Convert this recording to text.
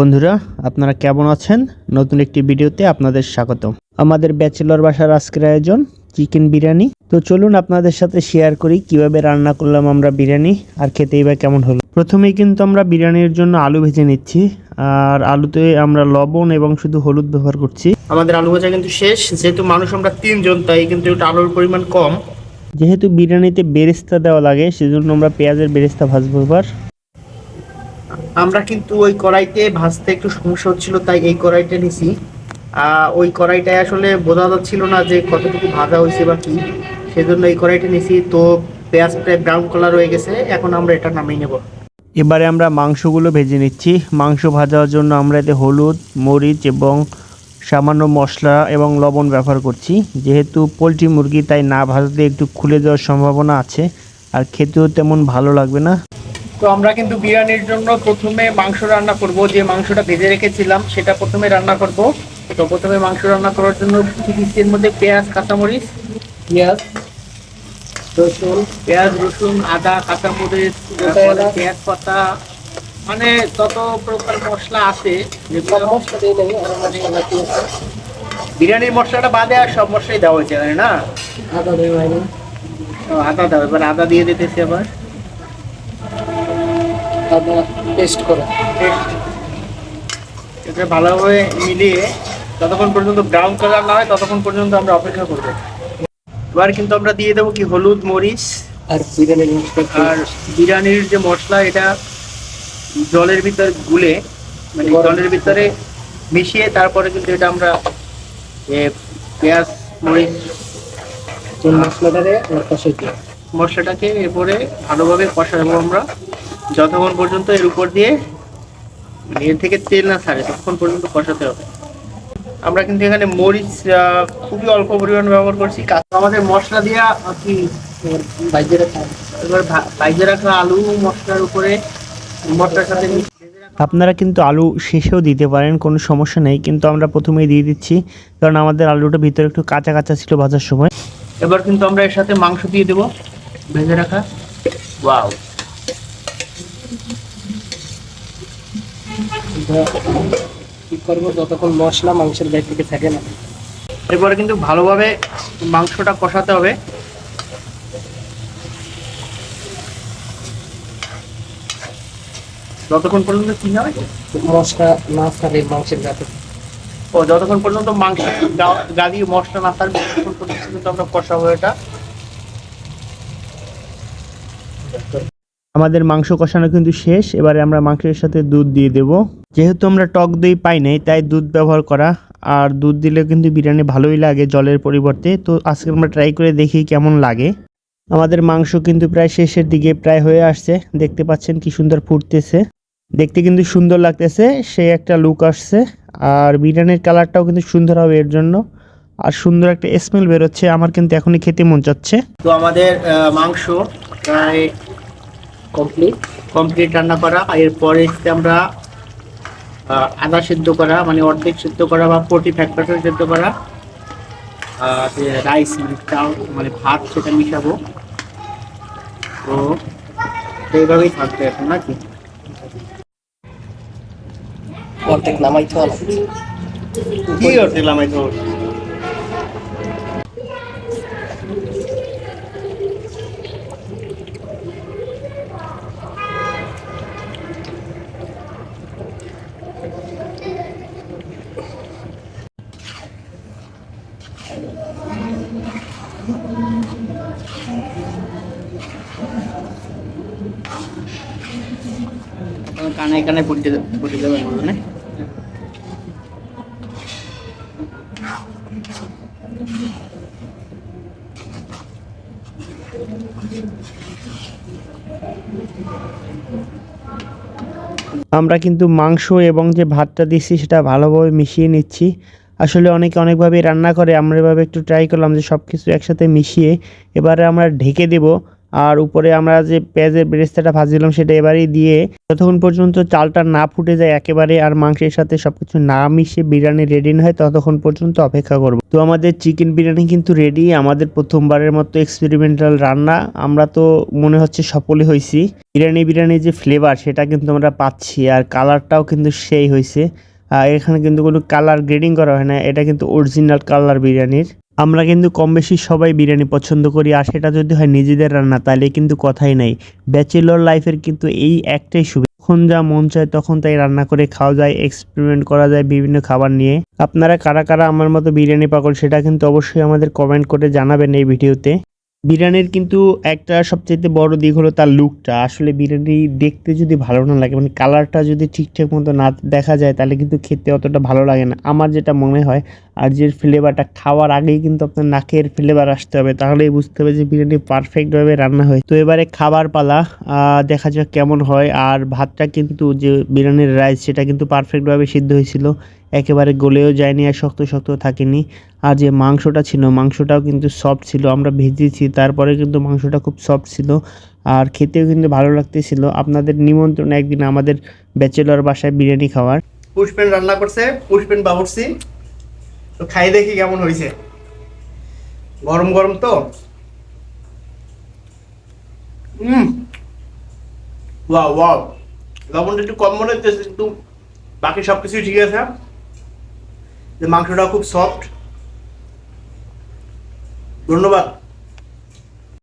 বন্ধুরা আপনারা কেমন আছেন? নতুন একটি ভিডিওতে আপনাদের স্বাগত আমাদের ব্যাচেলর বাসার আজকের আয়োজন চিকেন বিরিয়ানি। তো চলুন আপনাদের সাথে শেয়ার করি কীভাবে রান্না করলাম আমরা বিরিয়ানি আর খেতেই বা কেমন হলো। প্রথমেই কিন্তু আমরা বিরিয়ানির জন্য আলু ভেজে নিচ্ছি আর আলুতে আমরা লবণ এবং শুধু হলুদ ব্যবহার করছি। আমাদের আলু ভাজা কিন্তু শেষ যেহেতু মানুষ আমরা তিনজন তাই কিন্তু একটু আলুর পরিমাণ কম। যেহেতু বিরিয়ানিতে বেরেস্তা দেওয়া লাগে সেজন্য আমরা পেঁয়াজের বেরেস্তা ভাজবো এবার। আমরা কিন্তু ওই কড়াইতে ভাজতে একটু সমস্যা হচ্ছিল, তাই এই কড়াইটা নিছি। ওই কড়াইটায় আসলে বোঝা যাচ্ছিল না যে কতটুকু ভাজা হয়েছে বা কি। সেজন্য এই কড়াইটা নিছি। তো পেঁয়াজ প্রায় ব্রাউন কালার হয়ে গেছে। এখন আমরা এটা নামিয়ে নেব। এবারে আমরা মাংসগুলো ভেজে নিচ্ছি। মাংস ভাজার জন্য আমরা এতে হলুদ, মরিচ এবং সামান্য মশলা এবং লবণ ব্যবহার করছি। যেহেতু পোলট্রি মুরগি, তাই না ভাজলে একটু খুলে যাওয়ার সম্ভাবনা আছে। আর খেতেও তেমন ভালো লাগবে না। তো আমরা কিন্তু বিরিয়ানির জন্য প্রথমে মাংস রান্না করব। যে মাংসটা ভেজে রেখেছিলাম সেটা প্রথমে রান্না করব। তো প্রথমে মাংস রান্না করার জন্য কি দিচ্ছি এর মধ্যে পেঁয়াজ কাঁচামরিচ পেঁয়াজ রসুন পেঁয়াজ রসুন আদা কাঁচামরিচ পেঁয়াজ পাতা মানে যত প্রকার মশলা আছে বিরিয়ানির মশলাটা বাদে আর সব মশলাই দেওয়া হয়েছে না? ও, আদা দাও এবার আদা দিয়ে দিতেছি আবার। পেস্ট করে। এটা ভালোভাবে মিলিয়ে যতক্ষণ পর্যন্ত ব্রাউন কালার না হয় ততক্ষণ পর্যন্ত আমরা অপেক্ষা করব। এবার কিন্তু আমরা দিয়ে দেবো কি হলুদ মরিচ আর বিরিয়ানির মশলা আর বিরিয়ানির যে মশলা এটা জলের ভিতরে গুলে মানে জলের ভিতরে মিশিয়ে তারপরে কিন্তু এটা আমরা পেঁয়াজ মরিচ পাশে মশলাটাকে এরপরে ভালোভাবে কষাবো আমরা। যতক্ষণ পর্যন্ত এর উপর দিয়ে এর থেকে তেল না ছাড়ে ততক্ষণ পর্যন্ত কষাতে হবে। আমরা কিন্তু এখানে মরিচ আহ, খুবই অল্প পরিমাণ ব্যবহার করছি। আমাদের মশলা দিয়া আর কি বাইরে রাখা এবার ভা- ভাইজে রাখা আলু মশলার উপরে মশলার সাথে মিশিয়ে ভেজে রাখা- আপনারা কিন্তু আলু শেষেও দিতে পারেন কোনো সমস্যা নেই। কিন্তু আমরা প্রথমেই দিয়ে দিচ্ছি কারণ আমাদের আলুটা ভিতরে একটু কাঁচা কাঁচা ছিল ভাজার সময়। এবার কিন্তু আমরা এর সাথে মাংস দিয়ে দেবো। ভেজে রাখা। ওয়াও! কি করব যতক্ষণ মশলা মাংসের গায়ে থেকে থাকে না। এরপরে কিন্তু ভালোভাবে মাংসটা কষাতে হবে। যতক্ষণ পর্যন্ত কি হয়? মশলা না থাকে মাংসের গায়ে ও, যতক্ষণ পর্যন্ত মাংস গা দিয়ে মশলা না থাকবে ততক্ষণ পর্যন্ত কিন্তু আমরা কষাবো এটা। আমাদের মাংস কষানো কিন্তু শেষ। এবারে আমরা মাংসের সাথে দুধ দিয়ে দেব। যেহেতু আমরা টক দই পাই নাই, তাই দুধ ব্যবহার করা। আর দুধ দিলে কিন্তু বিরিয়ানি ভালোই লাগে জলের পরিবর্তে। তো আজকে আমরা ট্রাই করে দেখি কেমন লাগে। আমাদের মাংস কিন্তু প্রায় শেষের দিকে প্রায় হয়ে আসছে। দেখতে পাচ্ছেন কি সুন্দর ফুটতেছে। দেখতে কিন্তু সুন্দর লাগতেছে, সে একটা লুক আসছে। আর বিরিয়ানির কালারটাও কিন্তু সুন্দর হবে এর জন্য। আর সুন্দর একটা স্মেল বেরোচ্ছে, আমার কিন্তু এখনই খেতে মন চাচ্ছে। তো আমাদের মাংস প্রায় কমপ্লিট কমপ্লিট রান্না করা। আর এরপরে আমরা আদা সিদ্ধ করা মানে অর্ধেক সিদ্ধ করা বা ফোর্টি ফাইভ পার্সেন্ট সিদ্ধ করা। রাইস মানে চাল মানে ভাত সেটা মিশাবো। তো এইভাবেই থাকবে এখন নাকি অর্ধেক নামাইতে হবে। কি করছিলাম এই তো কানায় কানায় পড়তে পড়তে যাবে না আমরা কিন্তু মাংস এবং যে ভাতটা দিচ্ছি সেটা ভালোভাবে মিশিয়ে নিচ্ছি। আসলে অনেকে অনেকভাবে রান্না করে, আমরা এভাবে একটু ট্রাই করলাম যে সব কিছু একসাথে মিশিয়ে এবারে আমরা ঢেকে দেব। আর উপরে আমরা যে পেঁয়াজের বেরেস্তাটা ভাজছিলাম সেটা এবারেই দিয়ে যতক্ষণ পর্যন্ত চালটা না ফুটে যায় একেবারে আর মাংসের সাথে সবকিছু না মিশে বিরিয়ানি রেডি না হয়, ততক্ষণ পর্যন্ত অপেক্ষা করব। তো আমাদের চিকেন বিরিয়ানি কিন্তু রেডি আমাদের প্রথমবারের মতো এক্সপেরিমেন্টাল রান্না। আমরা তো মনে হচ্ছে সফলই হয়েছি। বিরিয়ানি বিরিয়ানির যে ফ্লেভার সেটা কিন্তু আমরা পাচ্ছি আর কালারটাও কিন্তু সেই হয়েছে। এখানে কিন্তু কোনো কালার গ্রেডিং করা হয় না, এটা কিন্তু অরিজিনাল কালার বিরিয়ানির। আমরা কিন্তু কম বেশি সবাই বিরিয়ানি পছন্দ করি, আর সেটা যদি হয় নিজেদের রান্না, তাহলে কিন্তু কথাই নাই। ব্যাচেলর লাইফের কিন্তু এই একটাই সুবিধা যখন যা মন চায় তখন তাই রান্না করে খাওয়া যায় এক্সপেরিমেন্ট করা যায় বিভিন্ন খাবার নিয়ে। আপনারা কারা কারা আমার মতো বিরিয়ানি পাগল সেটা কিন্তু অবশ্যই আমাদের কমেন্ট করে জানাবেন এই ভিডিওতে। বিরিয়ানির কিন্তু একটা সবচেয়ে বড় দিক হলো তার লুকটা আসলে বিরিয়ানি দেখতে যদি ভালো না লাগে মানে কালারটা যদি ঠিকঠাক মতো না দেখা যায়, তাহলে কিন্তু খেতে অতটা ভালো লাগে না। আমার যেটা মনে হয় আর যে ফ্লেভারটা খাওয়ার আগেই কিন্তু আপনার নাকের ফ্লেভার আসতে হবে। তাহলেই বুঝতে হবে যে বিরিয়ানি পারফেক্টভাবে রান্না হয় তো এবারে খাবার পালা দেখা যাক কেমন হয়। আর ভাতটা কিন্তু যে বিরিয়ানির রাইস সেটা কিন্তু পারফেক্টভাবে সিদ্ধ হয়েছিল। একেবারে গলেও যায়নি আর শক্ত শক্ত থাকেনি। আর যে মাংসটা ছিল, মাংসটাও কিন্তু সফট ছিল। আমরা ভেজেছি, তারপরে কিন্তু মাংসটা খুব সফট ছিল। আর খেতেও কিন্তু ভালো লাগতেছিল। আপনাদের নিমন্ত্রণ একদিন আমাদের ব্যাচেলর বাসায় বিরিয়ানি খাওয়ার। পুষ্পেন রান্না করছে, পুষ্পেন বাবুর্সি তো খাই দেখি কেমন হয়েছে গরম গরম তো? ওয়াও ওয়াও লবণটা একটু কম মনে হচ্ছে কিন্তু বাকি সব কিছুই ঠিক আছে যে মাংসটা খুব সফট ধন্যবাদ।